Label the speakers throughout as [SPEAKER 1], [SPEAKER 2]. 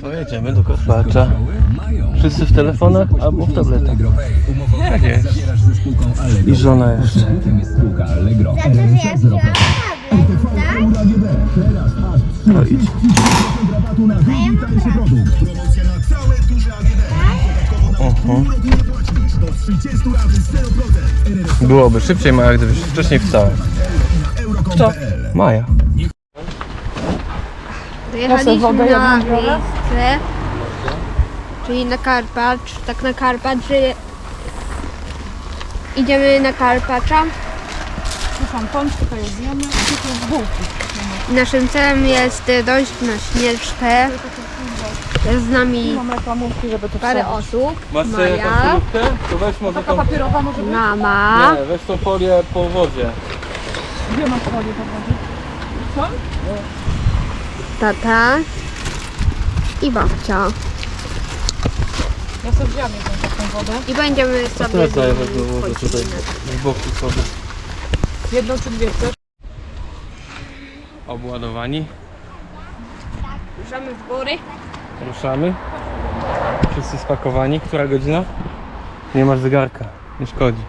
[SPEAKER 1] Pojedziemy do Karpacza. Wszyscy w telefonach albo w tabletach. Tak jest. I żona jeszcze.
[SPEAKER 2] Za to, że ja wziąłam tablet, tak?
[SPEAKER 1] No idź.
[SPEAKER 2] Ja mam
[SPEAKER 1] Mhm. Byłoby szybciej, Maja, gdybyś wcześniej wstała.
[SPEAKER 3] Kto?
[SPEAKER 1] Maja.
[SPEAKER 2] Dojechaliśmy
[SPEAKER 3] wodę
[SPEAKER 2] na miejsce, czyli na Karpacz, tak na Karpacz, że idziemy na Karpacza.
[SPEAKER 3] Słucham, jest zjemy bułki.
[SPEAKER 2] Naszym celem jest dojść na Śnieżkę. Jest z nami
[SPEAKER 3] Mam reklamówki, żeby to
[SPEAKER 2] parę
[SPEAKER 3] wsadzić.
[SPEAKER 2] osób.
[SPEAKER 1] Masz sobie
[SPEAKER 2] Maja?
[SPEAKER 1] To weź może
[SPEAKER 3] Taka
[SPEAKER 1] tą...
[SPEAKER 3] papierowa może być?
[SPEAKER 2] mama,
[SPEAKER 1] Nie, weź tą folię po wodzie.
[SPEAKER 3] Gdzie mam folię powodzić? Co?
[SPEAKER 2] Tata i babcia.
[SPEAKER 3] Ja sobie wziąłem jedną taką wodę.
[SPEAKER 2] I będziemy sobie z
[SPEAKER 1] wodę
[SPEAKER 2] chodzili.
[SPEAKER 1] tutaj z boku sobie.
[SPEAKER 3] Jedną czy dwie chcesz?
[SPEAKER 1] Obładowani.
[SPEAKER 2] Ruszamy w góry.
[SPEAKER 1] Ruszamy. Wszyscy spakowani. Która godzina? Nie masz zegarka. Nie szkodzi.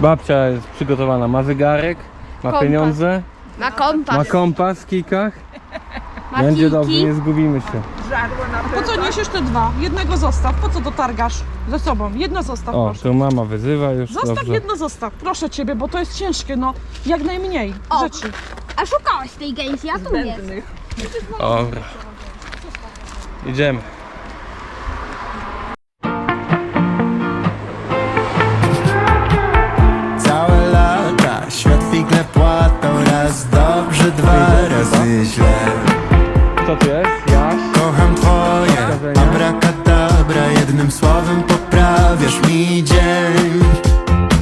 [SPEAKER 1] Babcia jest przygotowana. Ma zegarek, ma
[SPEAKER 2] Kompas.
[SPEAKER 1] pieniądze,
[SPEAKER 2] Ma kompas.
[SPEAKER 1] ma kompas w kijkach.
[SPEAKER 2] ma
[SPEAKER 1] Będzie
[SPEAKER 2] kijki.
[SPEAKER 1] dobrze, nie zgubimy się.
[SPEAKER 3] Po co niesiesz te dwa? Jednego zostaw. Po co dotargasz ze sobą? Jedno zostaw
[SPEAKER 1] O,
[SPEAKER 3] proszę.
[SPEAKER 1] to mama wyzywa już.
[SPEAKER 3] Zostaw
[SPEAKER 1] Dobrze.
[SPEAKER 3] jedno zostaw, proszę ciebie, bo to jest ciężkie, no jak najmniej
[SPEAKER 2] O.
[SPEAKER 3] rzeczy.
[SPEAKER 2] A szukałeś tej gęsi, a tu jest.
[SPEAKER 1] Dobra. Idziemy.
[SPEAKER 4] Poprawiasz mi dzień.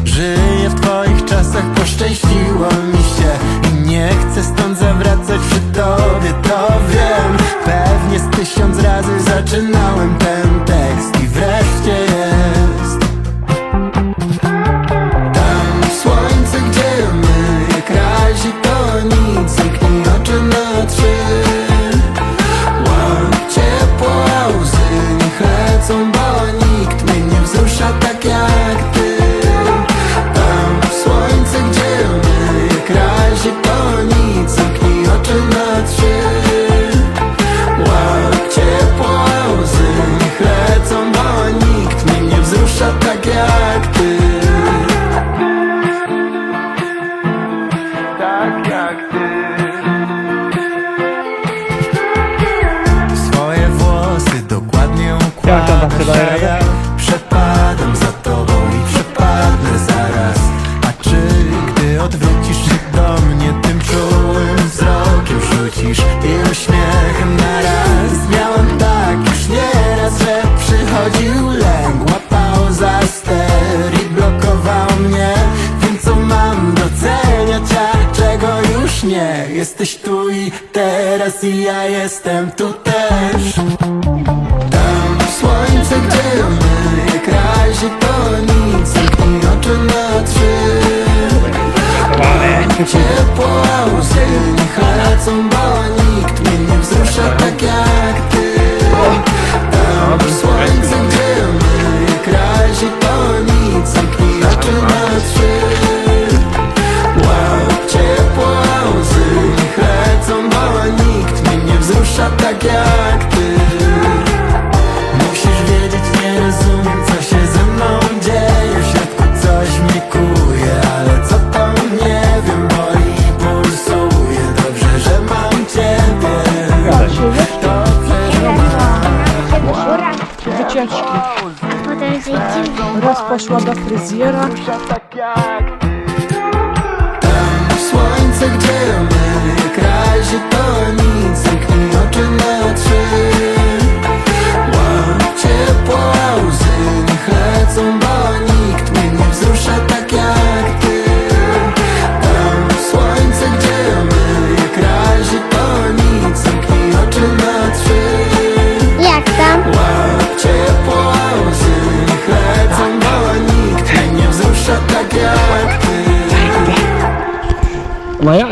[SPEAKER 4] Żyję w twoich czasach, poszczęściło mi się. I nie chcę stąd zawracać przy tobie, to wiem. Pewnie z tysiąc razy zaczynałem Ce poauze în harațul Raz
[SPEAKER 3] poszła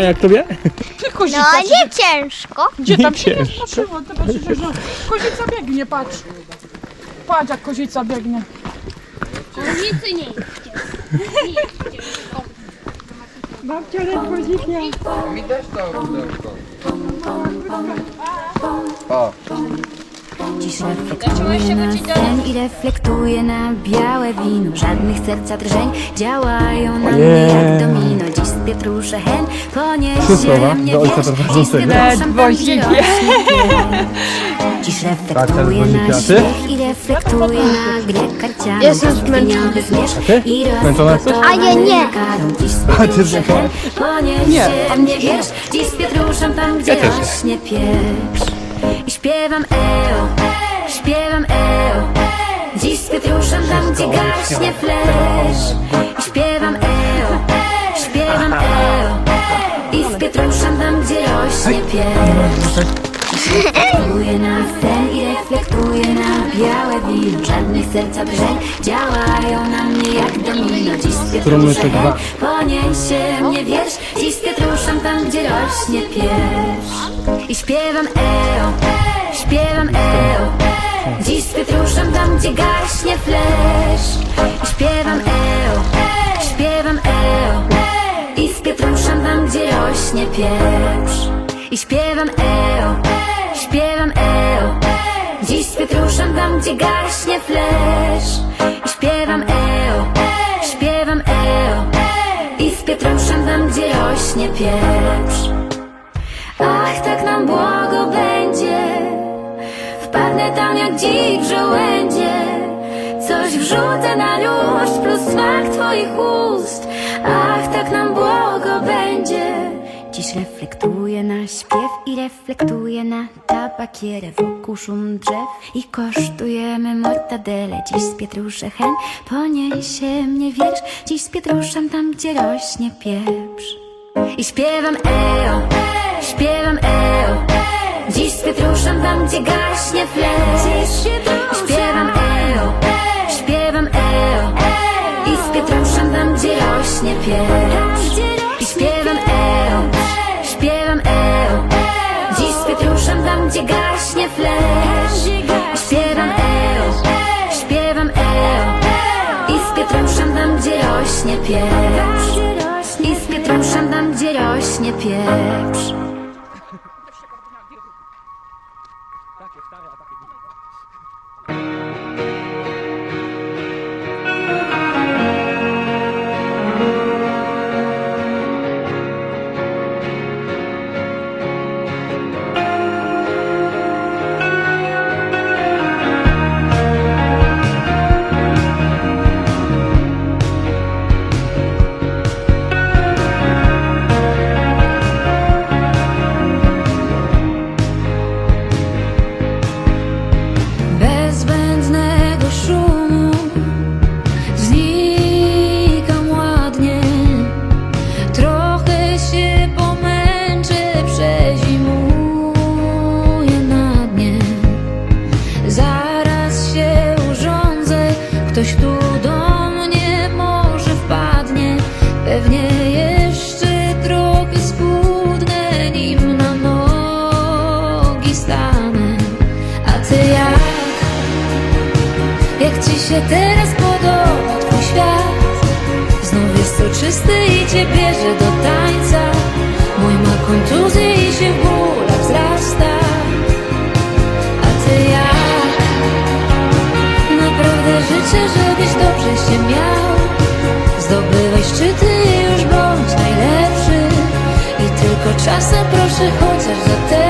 [SPEAKER 4] jak
[SPEAKER 1] tobie?
[SPEAKER 3] Ty kozica,
[SPEAKER 2] No
[SPEAKER 3] czy-
[SPEAKER 2] nie ciężko.
[SPEAKER 3] Gdzie tam się nie
[SPEAKER 1] ciężko.
[SPEAKER 3] patrzyło? Patrzysz, że kozica biegnie, patrz. Patrz jak kozica biegnie.
[SPEAKER 2] Nic nie.
[SPEAKER 5] Dziś reflektuje na sen i reflektuje na białe wino. Żadnych serca drżeń działają na mnie jak domino. Dziś z Pietrusze hen poniesie mnie
[SPEAKER 1] do ojca
[SPEAKER 5] wiesz. Dziś tam, gdzie pies. Dziś reflektuje
[SPEAKER 1] teraz
[SPEAKER 5] na śmiech i reflektuje na grę karcianą
[SPEAKER 2] Jestem
[SPEAKER 1] ty?
[SPEAKER 5] i?
[SPEAKER 2] A ja nie.
[SPEAKER 5] Dziś z Pietrusze hen poniesie mnie wiesz Dziś z Pietruszem tam, gdzie rośnie I śpiewam eo, śpiewam eo. Dziś z Pietruszem tam, gdzie gaśnie flesz. I śpiewam eo, śpiewam eo. I z Pietruszem tam, gdzie rośnie pieprz Reflektuje na sen i reflektuje na białe wino Żadnych serca drżeń działają na mnie jak domino Dziś
[SPEAKER 1] dwa.
[SPEAKER 5] poniesie mnie wiersz. Dziś z Pietruszem tam, gdzie rośnie pieprz I śpiewam eo, śpiewam eo Dziś z Pietruszem tam, gdzie gaśnie flesz. I śpiewam eo, śpiewam eo I z Pietruszem tam, gdzie rośnie pieprz I śpiewam eo, śpiewam eo Dziś z Pietruszem tam, gdzie gaśnie flesz. I śpiewam eo, śpiewam eo I z Pietruszem tam, gdzie rośnie pieprz. Ach, tak nam błogo będzie. Wpadnę tam jak dzik w żołędzie. Coś wrzucę na luz plus smak twoich ust. Ach, tak nam błogo będzie Dziś reflektuje na śpiew i reflektuje na tabakierę Wokół szum drzew. I kosztujemy mortadele. Dziś z Pietrusze hen poniesie mnie wiersz. Dziś z Pietruszem tam, gdzie rośnie pieprz. I śpiewam eo, śpiewam eo. Dziś z Pietruszem tam, gdzie gaśnie flesz I śpiewam eo, śpiewam eo. I z Pietruszem tam, gdzie rośnie pieprz Tam, gdzie gaśnie flesz. I śpiewam eo, śpiewam eo. I z Pietruszem tam, gdzie rośnie pieprz. I z Pietruszem tam, gdzie rośnie pieprz się teraz podoba twój świat? Znów jest soczysty i cię bierze do tańca Mój ma kontuzję i się w bólach wzrasta A ty jak? Naprawdę życzę, żebyś dobrze się miał Zdobywaj szczyty i już bądź najlepszy I tylko czasem proszę chociaż zatęsknij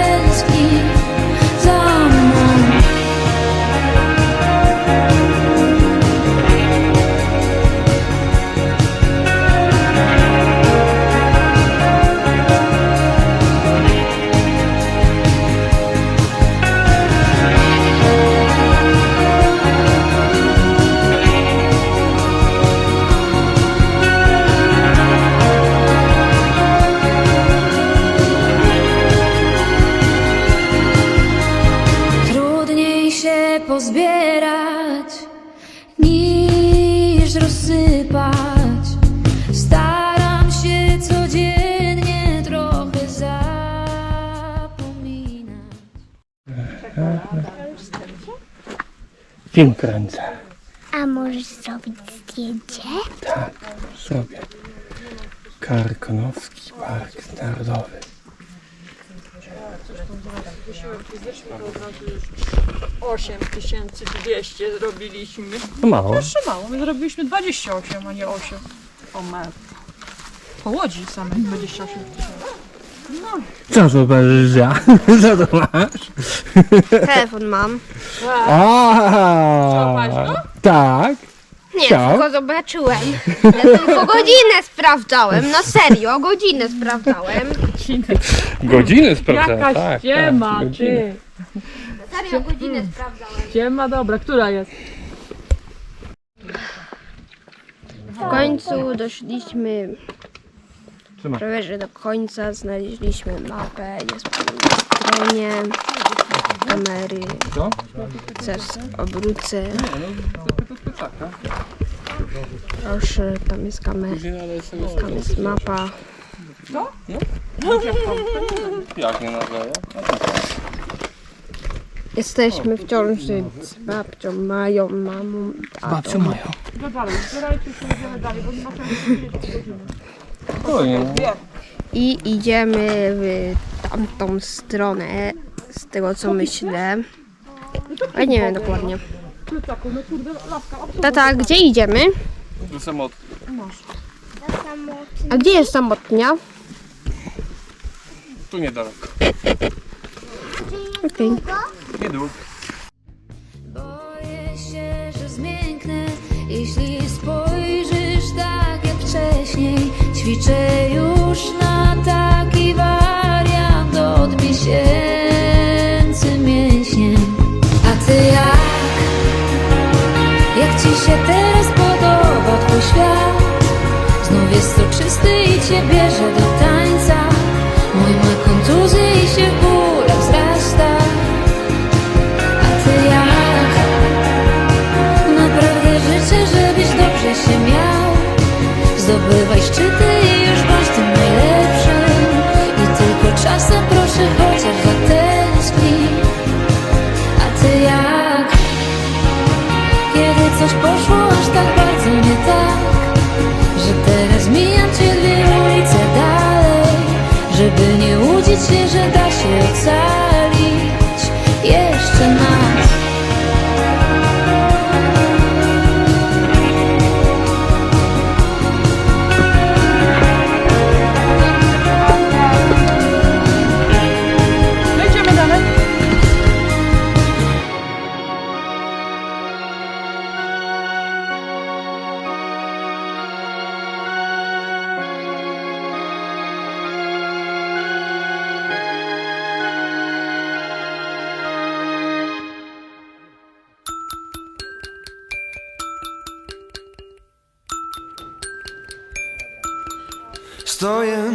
[SPEAKER 6] A możesz zrobić zdjęcie?
[SPEAKER 1] Tak, zrobię. Karkonoski Park Narodowy.
[SPEAKER 3] 8200 zrobiliśmy.
[SPEAKER 1] To mało.
[SPEAKER 3] Jeszcze mało, my zrobiliśmy 28, a nie 8. O mer. Po łodzi samej 28 tysięcy.
[SPEAKER 1] Co to będziesz ja? Co to masz?
[SPEAKER 2] Telefon mam.
[SPEAKER 3] Chciałaś
[SPEAKER 1] A,
[SPEAKER 3] go?
[SPEAKER 1] Tak.
[SPEAKER 2] Nie, tylko zobaczyłem. Ja tylko godzinę sprawdzałem, na serio, godzinę sprawdzałem.
[SPEAKER 1] Godziny sprawdzałem.
[SPEAKER 3] Jakaś
[SPEAKER 1] tak,
[SPEAKER 3] ściema,
[SPEAKER 1] tak, godziny.
[SPEAKER 3] ty.
[SPEAKER 2] Na serio, godzinę sprawdzałem.
[SPEAKER 3] Ściema, dobra, która jest?
[SPEAKER 2] W końcu doszliśmy
[SPEAKER 1] Trzymaj.
[SPEAKER 2] prawie że do końca, znaleźliśmy mapę, jest po drugiej stronie kamery.
[SPEAKER 1] Co?
[SPEAKER 2] Zaraz obrócę. Proszę, tam jest kamera, tam jest mapa.
[SPEAKER 1] Jak nie nadaje?
[SPEAKER 2] Jesteśmy w ciąży z babcią, mają, mamą, tatą.
[SPEAKER 1] Babciu mają.
[SPEAKER 3] No dalej, zbierajcie się, idziemy dalej, bo nie ma sensu siedzieć godzinę.
[SPEAKER 1] Spokojnie. no.
[SPEAKER 2] I idziemy w tamtą stronę, z tego co myślę. A nie wiem dokładnie.
[SPEAKER 3] Plecaku, no kurde, laska, absolutnie.
[SPEAKER 2] Tata, gdzie idziemy?
[SPEAKER 1] Do samot.
[SPEAKER 2] A gdzie jest samotnia?
[SPEAKER 1] Tu niedaleko.
[SPEAKER 2] Okej.
[SPEAKER 1] Niedługo.
[SPEAKER 7] Boję się, że zmięknę, jeśli spojrzysz tak jak wcześniej. Ćwiczę już soczysty i cię bierze do Jeszcze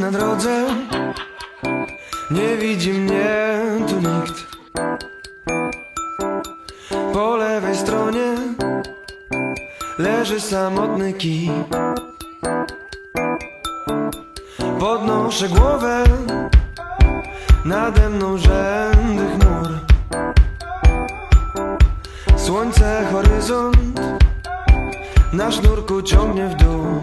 [SPEAKER 8] na drodze, nie widzi mnie tu nikt. Po lewej stronie leży samotny kij. Podnoszę głowę, nade mną rzędy chmur. Słońce, horyzont, na sznurku ciągnie w dół.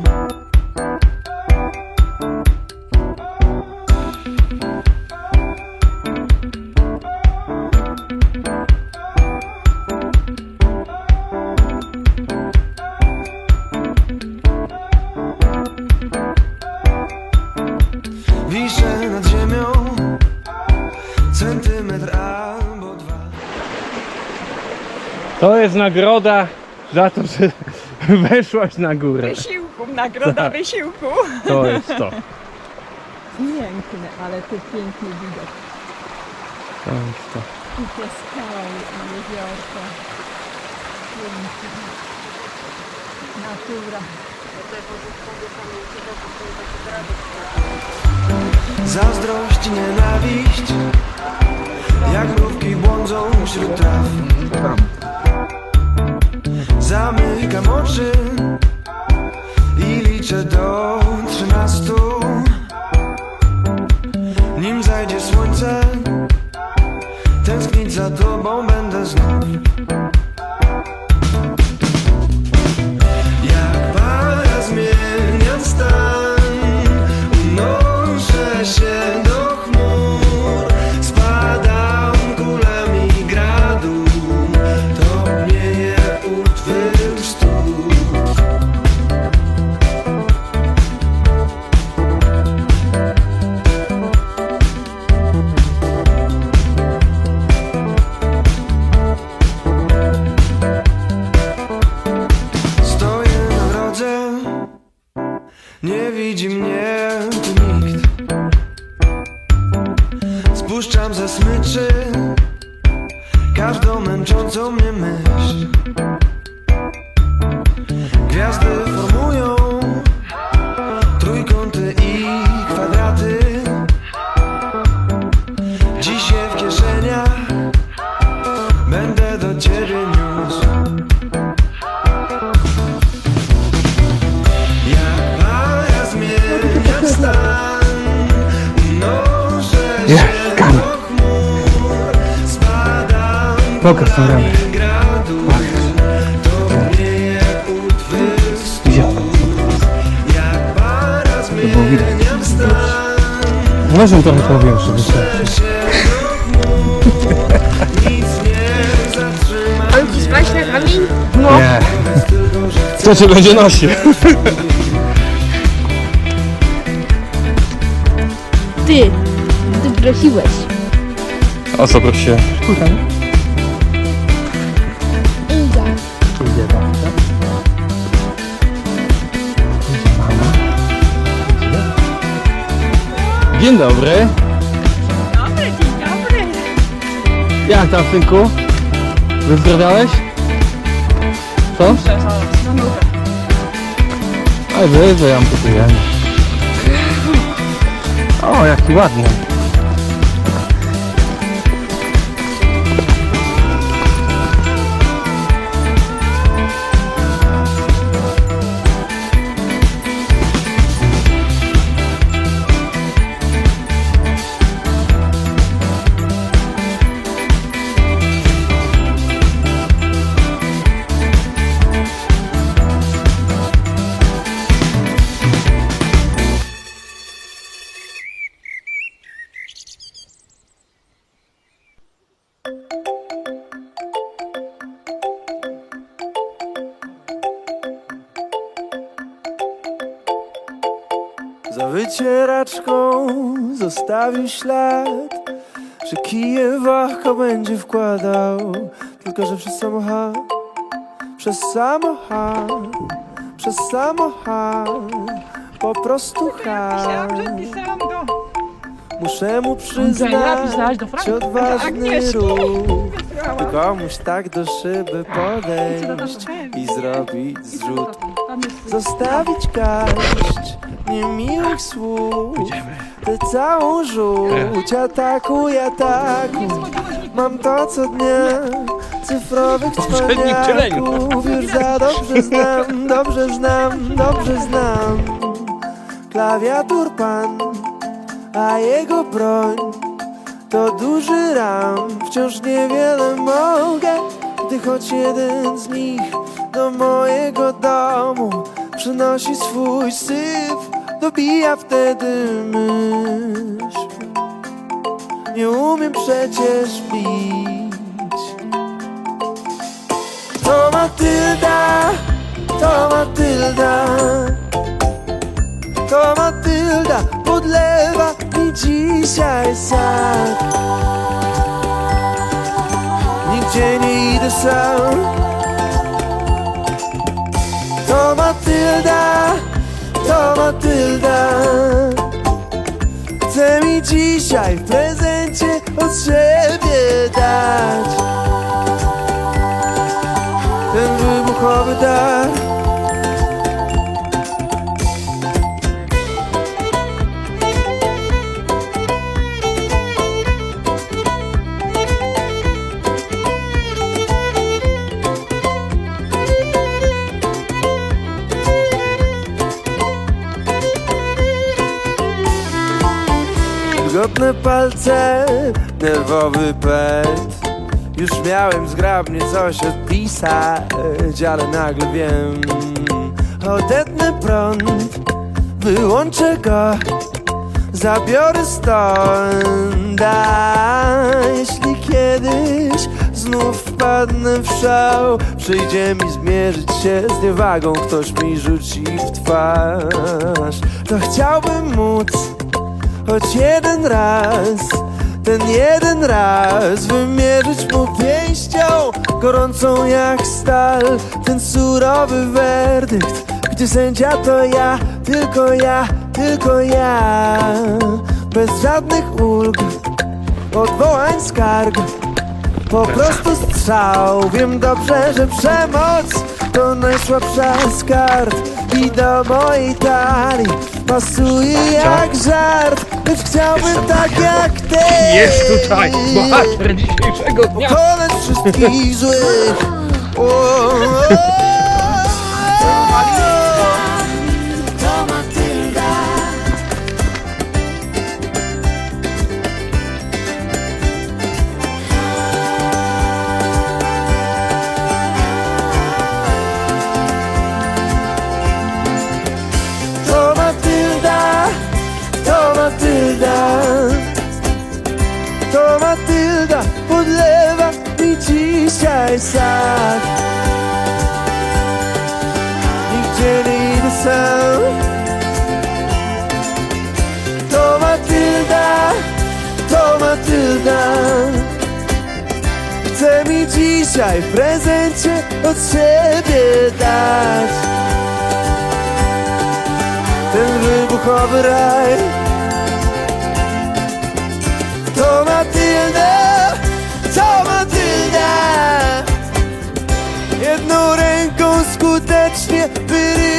[SPEAKER 1] To jest nagroda za to, że weszłaś na górę.
[SPEAKER 3] Wysiłku, nagroda wysiłku.
[SPEAKER 1] To jest to.
[SPEAKER 3] Piękny, ale ty piękny widok.
[SPEAKER 1] To jest to.
[SPEAKER 3] I te skały, i jeziorko. Pięknie. Natura.
[SPEAKER 8] Zazdrość, nienawiść Jak mrówki błądzą wśród traw Zamykam oczy I liczę do trzynastu. Nim zajdzie słońce Tęsknić za tobą będę znów
[SPEAKER 1] Pokaż tą ramę.
[SPEAKER 9] To
[SPEAKER 1] było widać. Możemy trochę powiększyć, wystarczy.
[SPEAKER 2] Mam ci spać na kamień?
[SPEAKER 1] Nie. Kto cię będzie nosił?
[SPEAKER 2] Ty, ty prosiłeś.
[SPEAKER 1] O co prosiłem?
[SPEAKER 2] Idę.
[SPEAKER 1] Dzień dobry.
[SPEAKER 3] Dobry, dzień dobry.
[SPEAKER 1] Jak tam, synku? Wyzdrowiałeś? Co?
[SPEAKER 3] Zaraz na nogę.
[SPEAKER 1] Aj, wyżej amputujemy. O, jaki ładny.
[SPEAKER 9] Wycieraczką zostawił ślad Że kijem w oko będzie wkładał Tylko, że przez samochód Przez samochód Przez samochód Po prostu
[SPEAKER 3] do...
[SPEAKER 9] Muszę mu przyznać? Odważny ruch. By komuś tak do szyby podejść I zrobić zrzut. Zostawić garść niemiłych słów. Tę całą żółć atakuj, atakuj Mam to co dnia Cyfrowych cwaniaków. Już za dobrze znam, dobrze znam, dobrze znam. Klawiatur pan, a jego broń To duży ram, wciąż niewiele mogę Gdy choć jeden z nich do mojego domu Przynosi swój syf, dobija wtedy myśl. Nie umiem przecież pić. To Matylda, to Matylda. To Matylda podlewa mi dzisiaj sad Nigdzie nie idę sam. To Matylda, to Matylda Chce mi dzisiaj w prezencie od siebie dać Ten wybuchowy dar miałem zgrabnie coś odpisać Ale nagle wiem. Odetnę prąd, wyłączę go Zabiorę stąd. A jeśli kiedyś znów wpadnę w szał Przyjdzie mi zmierzyć się z niewagą Ktoś mi rzuci w twarz. To chciałbym móc choć jeden raz Ten jeden raz wymierzyć mu pięścią Gorącą jak stal Ten surowy werdykt. Gdy sędzia to ja, tylko ja, tylko ja. Bez żadnych ulg odwołań skarg. Po prostu strzał. Wiem dobrze, że przemoc to najsłabsza z kart I do mojej talii pasuje jak żart Lecz chciałbym tak jak ty
[SPEAKER 1] Jest tutaj bohater dzisiejszego dnia.
[SPEAKER 9] Pokonać wszystkich złych o, o, o. sad. Nigdzie nie idę sam. To Matylda, to Matylda. Chce mi dzisiaj w prezencie od siebie dać Ten wybuchowy raj. To Matylda. сердечні пиріг.